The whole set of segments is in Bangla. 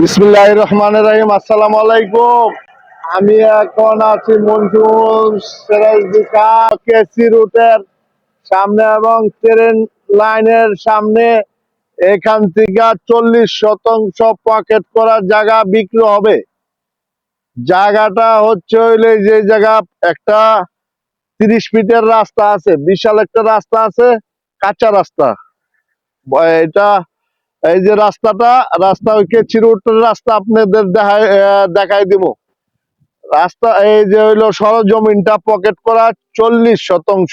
বিসমুল্লাহ রহমান রহিম, আসসালামু আলাইকুম। আমি এখন আছি মনসুর কেসি রুটের সামনে এবং ট্রেন লাইনের সামনে। এখান থেকে চল্লিশ শতাংশ পকেট করার জায়গা বিক্রি হবে। জায়গাটা হচ্ছে হইলে যে জায়গা একটা তিরিশ ফিটের রাস্তা আছে, বিশাল একটা রাস্তা আছে, কাঁচা রাস্তা। এটা এই যে রাস্তাটা রাস্তা ওই কেচি রোডের রাস্তা আপনাদের আহ, দেখাই দিব। রাস্তা এই যে হইল সরজমিনটা পকেট করা চল্লিশ শতাংশ।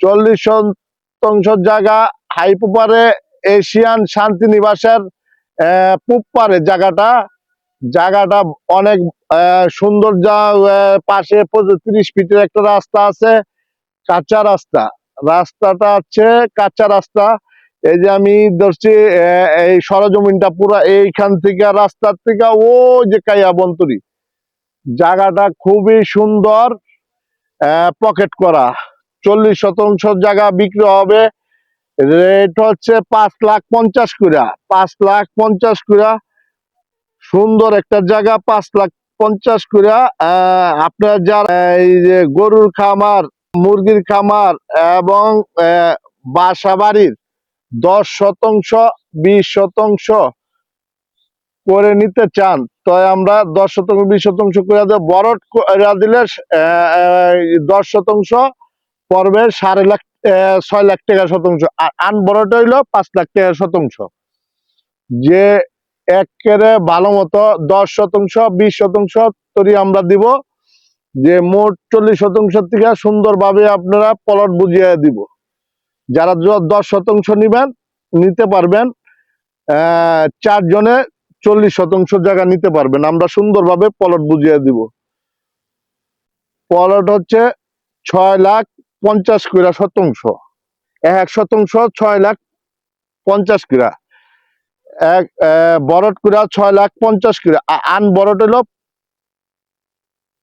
চল্লিশ শতাংশ জায়গা হাইপুপারে এশিয়ান শান্তিনিবাসের আহ, পূব পারে জায়গাটা। জায়গাটা অনেক সুন্দর যা পাশে তিরিশ ফিটের একটা রাস্তা আছে কাঁচা রাস্তা। রাস্তাটা হচ্ছে কাঁচা রাস্তা। এই যে আমি ধরছি এই সরজমিনটা পুরা এইখান থেকে, রাস্তার থেকে, ও যে কাইয়াবন্তরি জায়গাটা খুবই সুন্দর পকেট করা। চল্লিশ শতাংশ জায়গা বিক্রি হবে। রেট হচ্ছে পাঁচ লাখ পঞ্চাশ কুড়া। পাঁচ লাখ পঞ্চাশ কুড়া। সুন্দর একটা জায়গা, পাঁচ লাখ পঞ্চাশ কুড়া। আপনার যারা, এই যে গরুর খামার, মুরগির খামার এবং বাসা বাড়ির দশ শতাংশ, বিশ শতাংশ করে নিতে চান তো আমরা দশ শতাংশ, বিশ শতাংশ করে বরট দিলে দশ শতাংশ পড়বে সাড়ে লাখ ছয় লাখ টাকা শতাংশ। আর আনবরট হইল পাঁচ লাখ টাকা শতাংশ। যে একেবারে ভালো মতো দশ শতাংশ, বিশ শতাংশ তৈরি আমরা দিব। যে মোট চল্লিশ শতাংশ থেকে সুন্দরভাবে আপনারা প্লট বুঝিয়ে দিব। যারা দশ শতাংশ নিবেন, নিতে পারবেন চারজনে চল্লিশ শতাংশ জায়গা নিতে পারবেন। আমরা সুন্দরভাবে প্লট বুঝিয়ে দিব। প্লট হচ্ছে ছয় লাখ পঞ্চাশ কিরা শতাংশ। এক শতাংশ ছয় লাখ পঞ্চাশ কিরা এক বরট কিরা ছয় লাখ পঞ্চাশ কিরা আন বরট হলো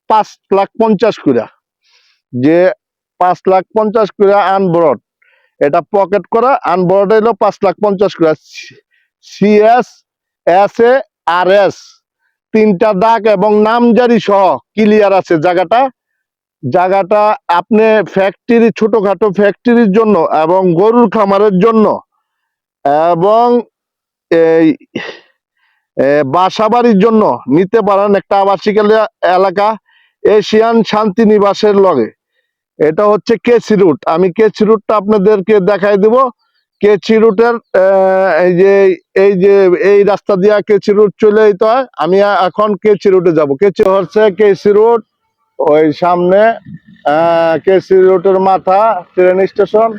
পাঁচ লাখ পঞ্চাশ কিরা যে পাঁচ লাখ পঞ্চাশ কিরা আন বরট এটা পকেট করা আনবোর্ড হইল পাঁচ লাখ পঞ্চাশ করে। CS S A R S তিনটা দাগ এবং নামজারি সহ ক্লিয়ার আছে জায়গাটা। জায়গাটা আপনি ফ্যাক্টরি ছোটখাটো ফ্যাক্টরির জন্য এবং গরুর খামারের জন্য। এবং এই বাসাবাড়ির জন্য নিতে পারেন একটা আবাসিক এলাকা, এশিয়ান শান্তিনিবাসের লগে। এটা হচ্ছে কেসি রুট। আমি কেসি রুটটা আপনাদেরকে দেখাই দিব। কেচি রুটের এই যে এই যে, এই রাস্তা দিয়ে কেচি রুট চলে যেতে হয়। আমি এখন কেচি রুটে যাব। কেচি হচ্ছে কেসি রুট, ওই সামনে কেসি রুটের মাথা ট্রেন স্টেশন